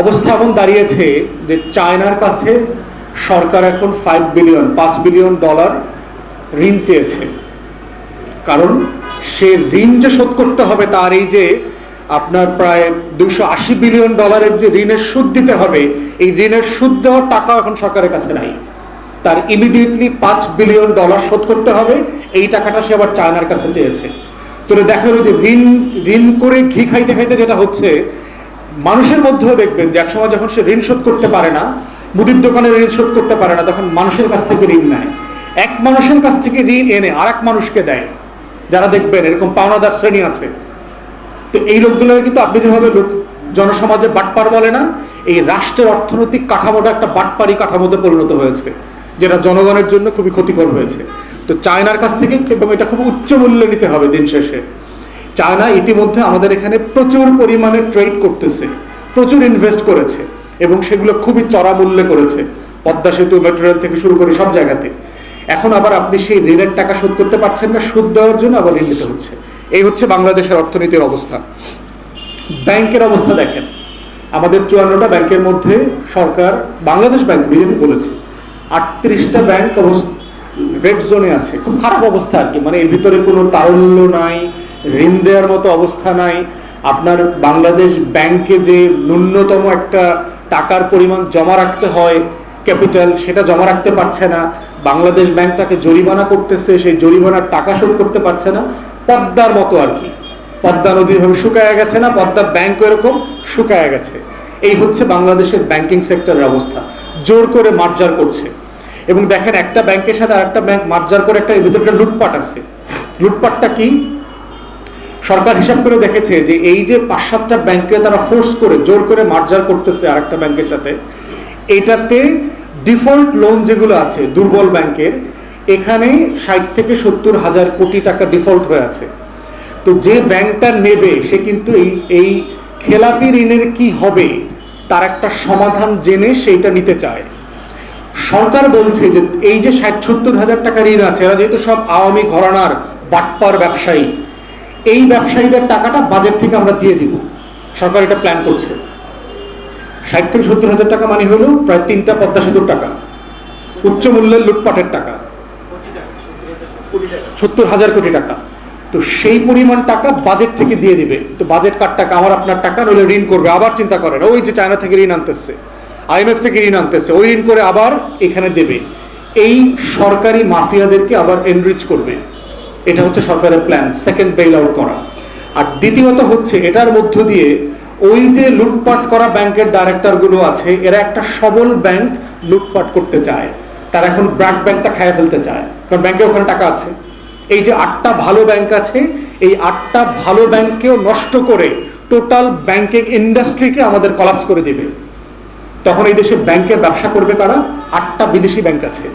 অবস্থা এমন দাঁড়িয়েছে যে চায়নার কাছে সরকার এখন ফাইভ বিলিয়ন পাঁচ বিলিয়ন ডলার ঋণ চেয়েছে। কারণ সে ঋণ যে শোধ করতে হবে তার এই যে আপনার প্রায় দুশো আশি বিলিয়ন ডলারের যে ঋণের সুদ দিতে হবে, এই ঋণের সুদ দেওয়ার টাকা এখন সরকারের কাছে নাই। তার ইমিডিয়েটলি পাঁচ বিলিয়ন ডলার শোধ করতে হবে, এই টাকাটা সে আবার চায়নার কাছে চেয়েছে। তো দেখা যে ঋণ ঋণ করে ঘি খাইতে খাইতে যেটা হচ্ছে মানুষের মধ্যেও দেখবেন যে একসময় যখন সে ঋণ শোধ করতে পারে না, মুদির দোকানে ঋণ শোধ করতে পারে না, তখন মানুষের কাছ থেকে ঋণ নেয়। এক মানুষের কাছ থেকে ঋণ এনে আর এক মানুষকে দেয়। যারা দেখবেন এরকম পাওনাদার শ্রেণি আছে। তো এই লোকগুলো কিন্তু আপনি যেভাবে লোক, জনসমাজে বাটপার বলে না, এই রাষ্ট্রের অর্থনৈতিক কাঠামোটা একটা বাটপারি কাঠামোতে পরিণত হয়েছে, যেটা জনগণের জন্য খুবই ক্ষতিকর হয়েছে। তো চায়নার কাছ থেকে, এবং এটা খুব উচ্চ মূল্যে নিতে হবে দিন শেষে। চায়না ইতিমধ্যে আমাদের এখানে প্রচুর পরিমাণে ট্রেড করতেছে, প্রচুর ইনভেস্ট করেছে এবং সেগুলো খুবই চড়া মূল্যে করেছে। পদ্মা সেতু মেট্রো রেল থেকে শুরু করে সব জায়গাতে। এখন আবার আপনি সেই ঋণের টাকা শোধ করতে পারছেন না, সুদ দেওয়ার জন্য আবার ঋণ নিতে হচ্ছে। এই হচ্ছে বাংলাদেশের অর্থনীতির অবস্থা। ব্যাংকের অবস্থা দেখেন। আমাদের চুয়ান্নটা ব্যাংকের মধ্যে সরকার, বাংলাদেশ ব্যাংক বিজেপি বলেছে, আটত্রিশটা ব্যাংক রেড জোনে আছে। খুব খারাপ অবস্থা আর কি। মানে এর ভিতরে কোনো তারল্য নাই ঋণ দেওয়ার মতো অবস্থা নাই। আপনার বাংলাদেশ ব্যাংকে যে ন্যূনতম একটা টাকার পরিমাণ জমা রাখতে হয়, ক্যাপিটাল, সেটা জমা রাখতে পারছে না। বাংলাদেশ ব্যাংক তাকে জরিমানা করতেছে, সেই জরিমানার টাকা শোধ করতে পারছে না। পদ্মার মতো আর কি। পদ্মা নদী ভাবে শুকায় গেছে না, পদ্মা ব্যাংক এরকম শুকায় গেছে। এই হচ্ছে বাংলাদেশের ব্যাংকিং সেক্টরের অবস্থা। জোর করে মার্জার করছে। এবং দেখেন একটা ব্যাংকের সাথে আরেকটা ব্যাংক মার্জার করে একটা ভিতরে একটা লুটপাট আছে। লুটপাটটা কি? সরকার হিসাব করে দেখেছে যে এই যে পাঁচ সাতটা ব্যাংকে তারা ফোর্স করে, জোর করে মার্জার করতেছে আরেকটা ব্যাংকের সাথে, এটাতে ডিফল্ট লোন যেগুলো আছে, দুর্বল ব্যাংকের, এখানে ষাট থেকে সত্তর হাজার কোটি টাকা ডিফল্ট হয়ে আছে। তো যে ব্যাংকটা নেবে, সে কিন্তু এই এই খেলাপি ঋণের কি হবে, তার একটা সমাধান জেনে সেইটা নিতে চায়। সরকার বলছে যে এই যে ষাট সত্তর হাজার টাকা ঋণ আছে, এরা যেহেতু সব আওয়ামী ঘরানার বাটপার ব্যবসায়ী এই ব্যবসায়ীদের টাকাটা বাজেট থেকে আমরা দিয়ে দিব। সরকার এটা প্ল্যান করছে। ষাট থেকে সত্তর হাজার টাকা মানে হলো প্রায় তিনটা পদ্মা সেতুর টাকা। উচ্চ মূল্যের লুটপাটের টাকা। সত্তর হাজার কোটি টাকা। তো সেই পরিমাণ টাকা বাজেট থেকে দিয়ে দিবে। তো বাজেট কার টাকা, আমার আপনার টাকা, নইলে ঋণ করবে। আবার চিন্তা করেন, ওই যে চায়না থেকে ঋণ আনতেছে আইএমএফ থেকে ঋণ আনতেছে, ওই ঋণ করে আবার এখানে দেবে। এই সরকারি মাফিয়াদেরকে আবার এনরিচ করবে। এটা হচ্ছে সরকারের প্ল্যান সেকেন্ড বেল আউট করা। আর দ্বিতীয়ত হচ্ছে, এটার মধ্য দিয়ে ওই যে লুটপাট করা ব্যাংকের ডাইরেক্টরগুলো আছে, এরা একটা সবল ব্যাংক লুটপাট করতে চায়। তারা এখন ব্র্যাক ব্যাংকটা খায় ফেলতে চায়, কারণ ব্যাংকে ওখানে টাকা আছে। এই যে আটটা ভালো ব্যাংক আছে, এই আটটা ভালো ব্যাংককেও নষ্ট করে টোটাল ব্যাংকিং ইন্ডাস্ট্রিকে আমাদের কলাপস করে দিবে। তখন এই দেশে ব্যাংকের ব্যবসা করবে কারা? আটটা বিদেশি ব্যাংক আছে।